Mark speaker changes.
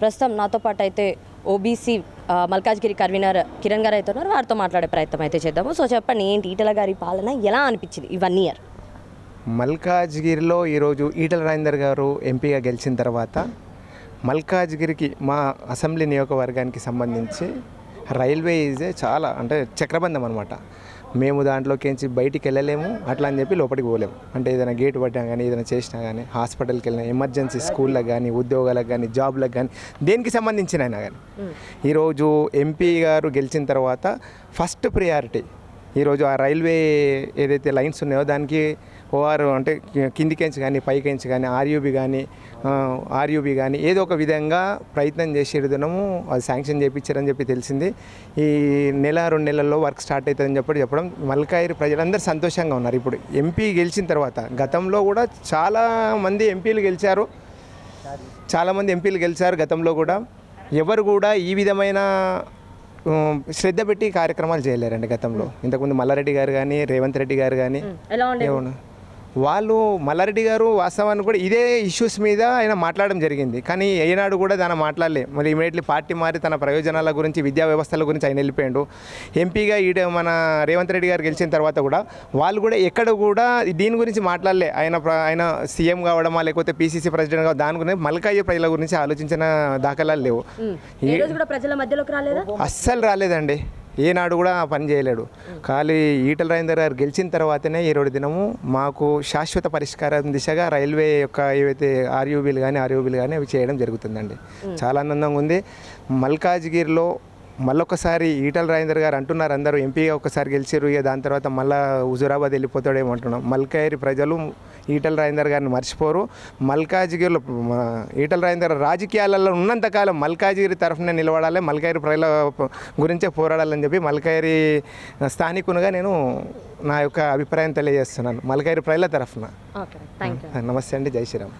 Speaker 1: ప్రస్తుతం నాతో పాటు అయితే ఓబీసీ మల్కాజ్గిరి కన్వీనర్ కిరణ్ గారు అయితే ఉన్నారు. వారితో మాట్లాడే ప్రయత్నం అయితే చేద్దాము. సో చెప్పండి ఏంటి ఈటల గారి పాలన? ఎలా అనిపించింది ఈ వన్ ఇయర్?
Speaker 2: మల్కాజ్గిరిలో ఈరోజు ఈటల రాజేందర్ గారు ఎంపీగా గెలిచిన తర్వాత మల్కాజ్గిరికి మా అసెంబ్లీ నియోజకవర్గానికి సంబంధించి రైల్వే ఈజ్ చాలా అంటే చక్రబంధం అనమాట మేము దాంట్లోకించి బయటికి వెళ్ళలేము అట్లా అని చెప్పి లోపలికి పోలేము. అంటే ఏదైనా గేట్ పట్టినా కానీ ఏదైనా చేసినా కానీ హాస్పిటల్కి వెళ్ళినా ఎమర్జెన్సీ స్కూళ్ళకి కానీ ఉద్యోగాలకు కానీ జాబ్లకు కానీ దేనికి సంబంధించిన అయినా కానీ ఈరోజు ఎంపీ గారు గెలిచిన తర్వాత ఫస్ట్ ప్రియారిటీ ఈరోజు ఆ రైల్వే ఏదైతే లైన్స్ ఉన్నాయో దానికి ఓఆర్ అంటే కిందికెంచి కానీ పైకెంచి కానీ ఆర్యూబీ కానీ ఆర్యూబీ కానీ ఏదో ఒక విధంగా ప్రయత్నం చేసేడుతున్నాము అది శాంక్షన్ చేయించారని చెప్పి తెలిసింది. ఈ నెల రెండు నెలల్లో వర్క్ స్టార్ట్ అవుతుందని చెప్పి చెప్పడం మల్కాయిరి ప్రజలందరూ సంతోషంగా ఉన్నారు. ఇప్పుడు ఎంపీ గెలిచిన తర్వాత గతంలో కూడా చాలా మంది ఎంపీలు గెలిచారు. చాలామంది ఎంపీలు గెలిచారు గతంలో కూడా. ఎవరు కూడా ఈ విధమైన శ్రద్ధ పెట్టి కార్యక్రమాలు చేయలేరండి గతంలో. ఇంతకుముందు మల్లారెడ్డి గారు కానీ రేవంత్ రెడ్డి గారు కానీ
Speaker 1: ఎలా ఉండే
Speaker 2: ఏమన్నా? వాళ్ళు మల్లారెడ్డి గారు వాస్తవానికి కూడా ఇదే ఇష్యూస్ మీద ఆయన మాట్లాడడం జరిగింది. కానీ ఏనాడు కూడా దాన్ని మాట్లాడలే. మరి ఇమీడియట్లీ పార్టీ మారి తన ప్రయోజనాల గురించి విద్యా వ్యవస్థల గురించి ఆయన వెళ్ళిపోయాడు. ఎంపీగా ఈడ మన రేవంత్ రెడ్డి గారు గెలిచిన తర్వాత కూడా వాళ్ళు కూడా ఎక్కడ కూడా దీని గురించి మాట్లాడలే. ఆయన ప్ర- ఆయన సీఎం కావడమా లేకపోతే పీసీసీ ప్రెసిడెంట్ కావడం దాని గురించి మల్కాయ్య ప్రజల గురించి ఆలోచించిన దాఖలాలు లేవు. అస్సలు రాలేదండి. ఏనాడు కూడా పని చేయలేడు. ఖాళీ ఈటల రాజేందర్ గారు గెలిచిన తర్వాతనే ఈరోజు దినము మాకు శాశ్వత పరిష్కారం దిశగా రైల్వే యొక్క ఏవైతే ఆర్యూబీలు కానీ ఆర్యూబీలు కానీ అవి చేయడం జరుగుతుందండి. చాలా ఆనందంగా ఉంది. మల్కాజ్గిరిలో మళ్ళొకసారి ఈటల రాజేందర్ గారు అంటున్నారు అందరూ ఎంపీగా ఒకసారి గెలిచారు ఇక దాని తర్వాత మళ్ళా హుజురాబాద్ వెళ్ళిపోతాడేమో అంటున్నాం. మల్కాయిరి ప్రజలు ఈటల రాజేందర్ గారిని మర్చిపోరు. మల్కాజ్గిరిలో ఈటల రాజేందర్ రాజకీయాలలో ఉన్నంతకాలం మల్కాజ్గిరి తరఫున నిలబడాలి మల్కాయిరి ప్రజల గురించే పోరాడాలని చెప్పి మల్కాయిరి స్థానికునిగా నేను నా యొక్క అభిప్రాయం తెలియజేస్తున్నాను మల్కాయిరి ప్రజల తరఫున. నమస్తే అండి జై శ్రీరామ్.